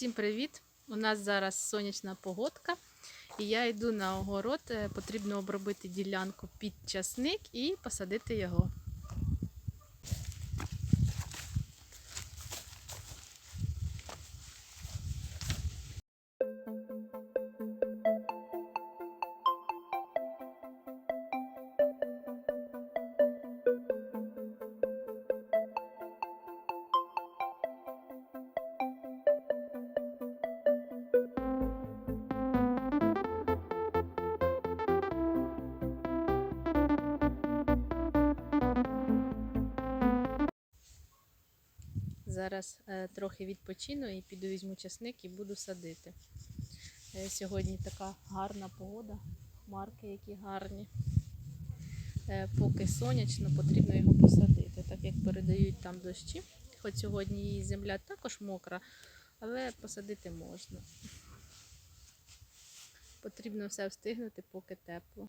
Всім привіт! У нас зараз сонячна погодка, і я йду на огород. Е, Потрібно обробити ділянку під часник і посадити його. Зараз е, трохи відпочину і піду візьму часник і буду садити. Е, сьогодні така гарна погода, хмарки які гарні. Е, поки сонячно, потрібно його посадити, так як передають там дощі. Хоч сьогодні її земля також мокра, але посадити можна. Потрібно все встигнути, поки тепло.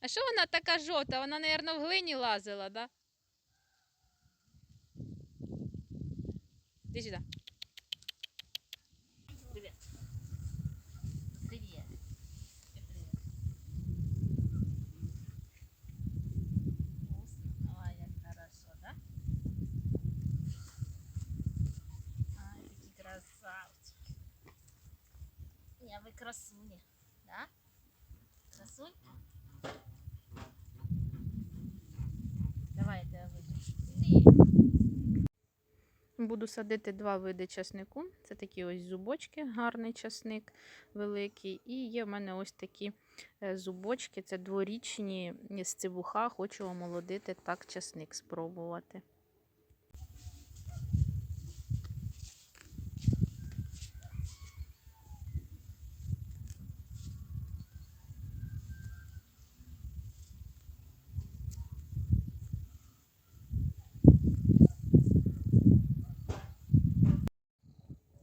А що вона така жовта? Вона, мабуть, в глині лазила, да? Іди сюди. Привет. Привет. Ой, як хорошо, да? Ай, які красавчики. Я ви красуні, да? Красунь? Буду садити два види часнику. Це такі ось зубочки, гарний часник великий. І є в мене ось такі е, зубочки, це дворічні з цибуха. Хочу омолодити так часник спробувати.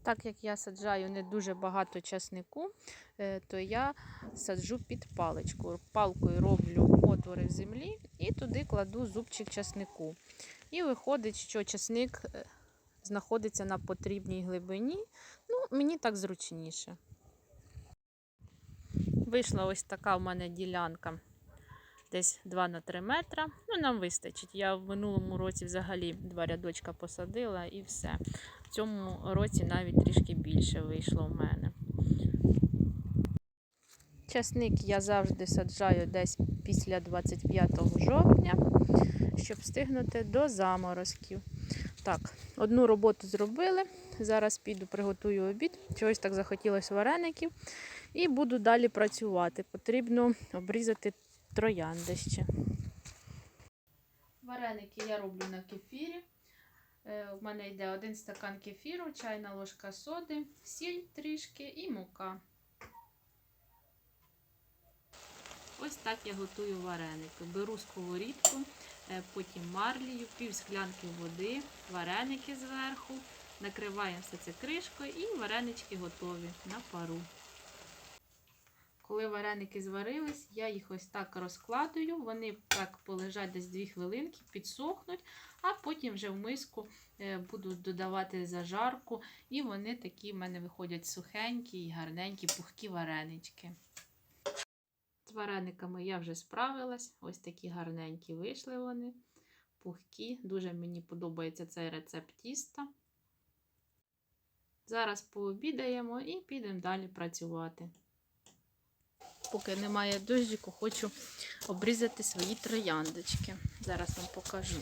Так як я саджаю не дуже багато часнику, е, то я саджу під паличку. Палкою роблю отвори в землі і туди кладу зубчик часнику. І виходить, що часник е, знаходиться на потрібній глибині. Ну, мені так зручніше. Вийшла ось така в мене ділянка. Десь 2 на 3 метра. Ну, нам вистачить. Я в минулому році взагалі два рядочка посадила і все. В цьому році навіть трішки більше вийшло в мене. Часник я завжди саджаю десь після 25 жовтня, щоб встигнути до заморозків. Так, одну роботу зробили. Зараз піду приготую обід. Чогось так захотілося вареників. І буду далі працювати. Потрібно обрізати троянди ще. Вареники я роблю на кефірі. Е, У мене йде один стакан кефіру, чайна ложка соди, сіль трішки і мука. Ось так я готую вареники. Беру сковорідку, е, потім марлію, пів склянки води, вареники зверху, накриваємо все це кришкою і варенички готові на пару. Коли вареники зварились, я їх ось так розкладую, вони так полежать десь 2 хвилинки, підсохнуть, а потім вже в миску е, буду додавати зажарку, і вони такі в мене виходять сухенькі і гарненькі, пухкі варенички. З варениками я вже справилась, ось такі гарненькі вийшли вони, пухкі. Дуже мені подобається цей рецепт тіста. Зараз пообідаємо і підемо далі працювати поки немає дощику, хочу обрізати свої трояндочки. Зараз вам покажу.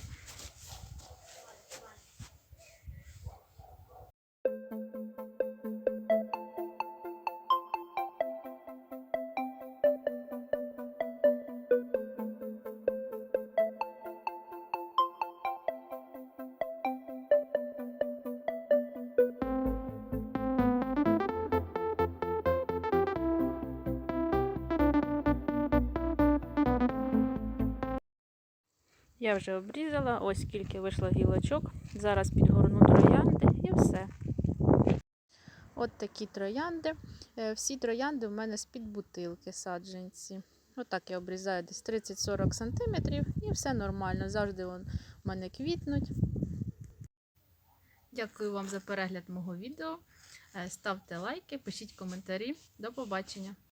Я вже обрізала, ось скільки вийшло гілочок. Зараз підгорну троянди і все. От такі троянди. Е, Всі троянди в мене з-під бутилки саджанці. Отак я обрізаю десь 30-40 см і все нормально. Завжди вон в мене квітнуть. Дякую вам за перегляд мого відео. Е, Ставте лайки, пишіть коментарі. До побачення!